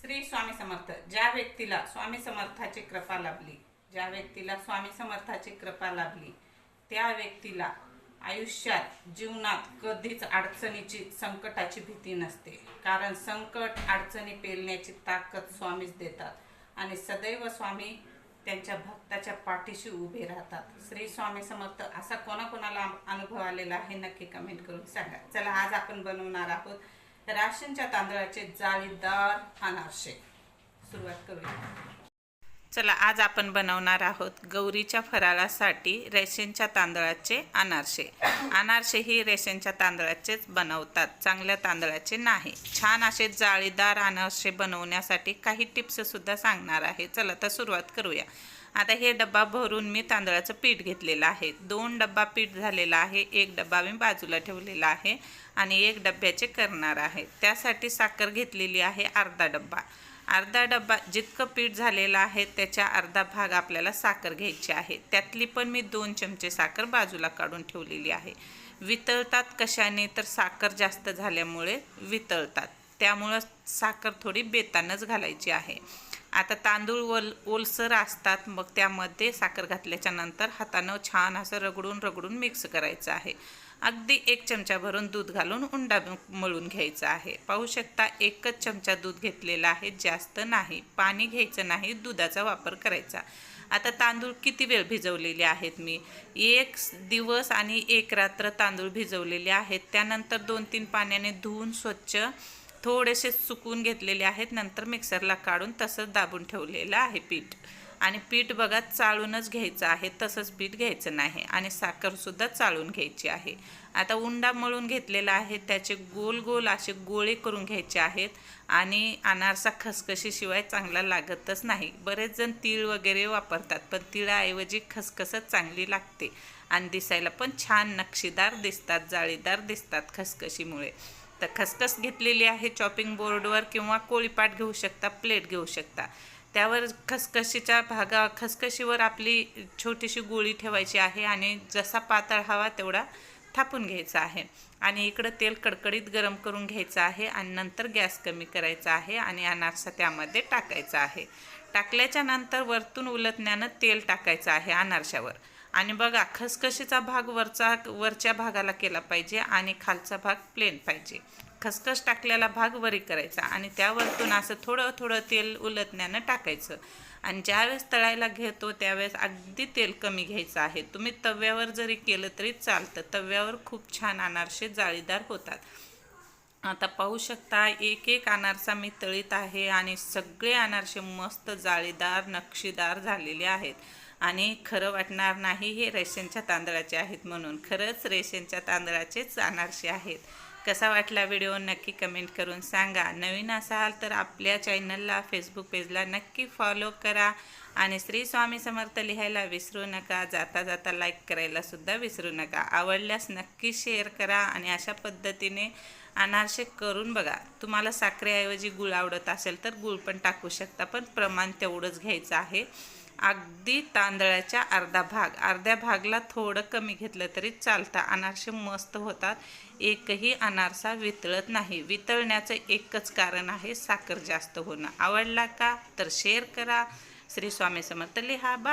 श्री स्वामी समर्थ. ज्या व्यक्तीला स्वामी समर्थाची कृपा लाभली ज्या व्यक्तीला स्वामी समर्थाची कृपा लाभली त्या व्यक्तीला आयुष्यात जीवनात कधीच अडचणीची संकटाची भीती नसते. कारण संकट अडचणी पेलण्याची ताकद स्वामीच देतात आणि सदैव स्वामी त्यांच्या भक्ताच्या पाठीशी उभे राहतात. श्री स्वामी समर्थ असा कोणाकोणाला अनुभव आलेला आहे नक्की कमेंट करून सांगा. चला आज आपण बनवणार आहोत राशनच्या तांदळाचे जाळीदार अनारसे सुरुवात करूया. चला आज आपण बनवणार आहोत गौरीच्या फराळासाठी रेशनच्या तांदळाचे अनारसे अनारसे ही रेशनच्या तांदळाचेच बनवतात चांगल्या तांदळाचे नाही. छान असे जाळीदार अनारसे बनवण्यासाठी काही टिप्स सुद्धा सांगणार आहे. चला तर सुरुवात करूया. आता हे डब्बा भरून मी तांदळाचं पीठ घेतलेलं आहे. दोन डब्बा पीठ झालेला आहे एक डब्बा मी बाजूला ठेवलेला आहे आणि एक डब्याचे करणार आहे. त्यासाठी साखर घेतलेली आहे अर्धा डब्बा. अर्धा डब्बा जितकं पीठ झालेलं आहे त्याच्या अर्धा भाग आपल्याला साखर घ्यायची आहे. त्यातली पण मी दोन चमचे साखर बाजूला काढून ठेवलेली आहे. वितळतात कशाने? तर साखर जास्त झाल्यामुळे वितळतात. त्यामुळं साखर थोडी बेतानच घालायची आहे. आता तांदूळ ओल ओलसर असतात मग त्यामध्ये साखर घातल्याच्या नंतर हातानं छान असं रगडून रगडून मिक्स करायचं आहे. अगदी एक चमचा भरून दूध घालून उंडा मळून घ्यायचा आहे. पाहू शकता एकच चमचा दूध घेतलेला आहे जास्त नाही. पाणी घ्यायचं नाही दुधाचा वापर करायचा. आता तांदूळ किती वेळ भिजवलेले आहेत मी? एक दिवस आणि एक रात्र तांदूळ भिजवलेले आहेत. त्यानंतर दोन तीन पाण्याने धुवून स्वच्छ थोडेसे सुकून घेतलेले आहेत नंतर मिक्सरला काढून तसंच दाबून ठेवलेलं आहे पीठ. आणि पीठ बघा चाळूनच घ्यायचं आहे तसंच पीठ घ्यायचं नाही आणि साखरसुद्धा चाळून घ्यायची आहे. आता उंडा मळून घेतलेला आहे त्याचे गोल गोल असे गोळे करून घ्यायचे आहेत आणि अनारसा खसखशीशिवाय चांगला लागतच नाही. बरेच जण तीळ वगैरे वापरतात पण तिळाऐवजी खसखसच चांगली लागते आणि दिसायला पण छान नक्षीदार दिसतात जाळीदार दिसतात खसखशीमुळे. तर खसखस घेतलेली आहे चॉपिंग बोर्डवर किंवा कोळीपाट घेऊ शकता प्लेट घेऊ शकता. त्यावर खसखशीच्या भागा खसखशीवर आपली छोटीशी गोळी ठेवायची आहे आणि जसा पातळ हवा तेवढा थापून घ्यायचा आहे. आणि इकडं तेल कडकडीत गरम करून घ्यायचं आहे आणि नंतर गॅस कमी करायचा आहे आणि अनारसा त्यामध्ये टाकायचा आहे. टाकल्याच्या नंतर वरतून उलटण्यानं तेल टाकायचं आहे अनारशावर. आणि बघा खसखशीचा भाग वरचा वरच्या भागाला केला पाहिजे आणि खालचा भाग प्लेन पाहिजे. खसखस टाकलेला भाग वरी करायचा आणि त्यावरतून असं थोडं थोडं तेल उलटण्यानं टाकायचं. आणि ज्यावेळेस तळायला घेतो त्यावेळेस अगदी तेल कमी घ्यायचं आहे. तुम्ही तव्यावर जरी केलं तरी चालतं. तव्यावर खूप छान अनारसे जाळीदार होतात. आता पाहू शकता एक एक अनारसा मी तळीत आहे आणि सगळे अनारसे मस्त जाळीदार नक्षीदार झालेले आहेत. आणि खरं वाटणार नाही हे रेशनच्या तांदळाचे आहेत म्हणून. खरंच रेशनच्या तांदळाचेच अनारसे आहेत. कसा वाटला व्हिडिओ नक्की कमेंट करून सांगा. नवीन असाल तर आपल्या चॅनलला फेसबुक पेजला नक्की फॉलो करा आणि श्री स्वामी समर्थ लिहायला विसरू नका. जाता जाता लाईक करायला सुद्धा विसरू नका. आवडल्यास नक्की शेअर करा आणि अशा पद्धतीने अनारसे करून बघा. तुम्हाला साखरेऐवजी गुळ आवडत असेल तर गुळ पण टाकू शकता पण प्रमाण तेवढंच घ्यायचं आहे. अगदी तांदळाच्या अर्धा भाग. अर्ध्या भागला थोडं कमी घेतलं तरी चालतं. अनारसे मस्त होतात. एकही अनारसा वितळत नाही. वितळण्याचं एकच कारण आहे साखर जास्त होणं. आवडला का तर शेअर करा. श्री स्वामी समर्थ लिहा. बा